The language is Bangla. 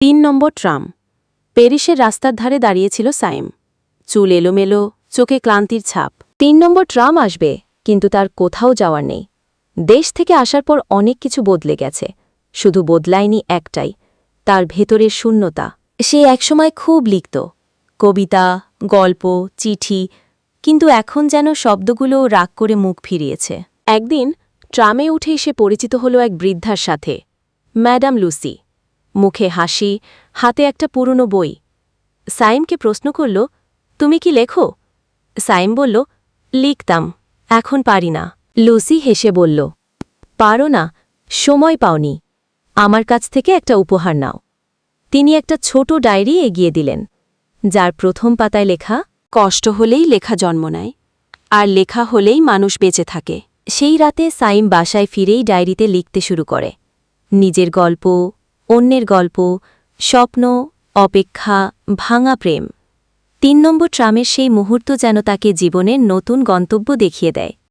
তিন নম্বর ট্রাম। প্যারিসের রাস্তার ধারে দাঁড়িয়েছিল সাইম। চুল এলোমেলো, চোখে ক্লান্তির ছাপ। তিন নম্বর ট্রাম আসবে, কিন্তু তার কোথাও যাওয়ার নেই। দেশ থেকে আসার পর অনেক কিছু বদলে গেছে। শুধু বদলায়নি একটাই, তার ভেতরের শূন্যতা। সে একসময় খুব লিখত, কবিতা, গল্প, চিঠি, কিন্তু এখন যেন শব্দগুলো রাগ করে মুখ ফিরিয়েছে। একদিন ট্রামে উঠে এসে পরিচিত হল এক বৃদ্ধার সাথে, ম্যাডাম লুসি। মুখে হাসি, হাতে একটা পুরনো বই। সাইমকে প্রশ্ন করল, তুমি কি লেখো? সাইম বলল, লিখতাম, এখন পারি না। লুসি হেসে বলল, পারো না, সময় পাওনি, আমার কাছ থেকে একটা উপহার নাও। তিনি একটা ছোট ডায়েরি এগিয়ে দিলেন, যার প্রথম পাতায় লেখা, কষ্ট হলেই লেখা জন্ম নেয়, আর লেখা হলেই মানুষ বেঁচে থাকে। সেই রাতে সাইম বাসায় ফিরেই ডায়েরিতে লিখতে শুরু করে। নিজের গল্প অন্যের গল্প, স্বপ্ন, অপেক্ষা, ভাঙা প্রেম। তিন নম্বর ট্রামের সেই মুহূর্ত যেন তাকে জীবনের নতুন গন্তব্য দেখিয়ে দেয়।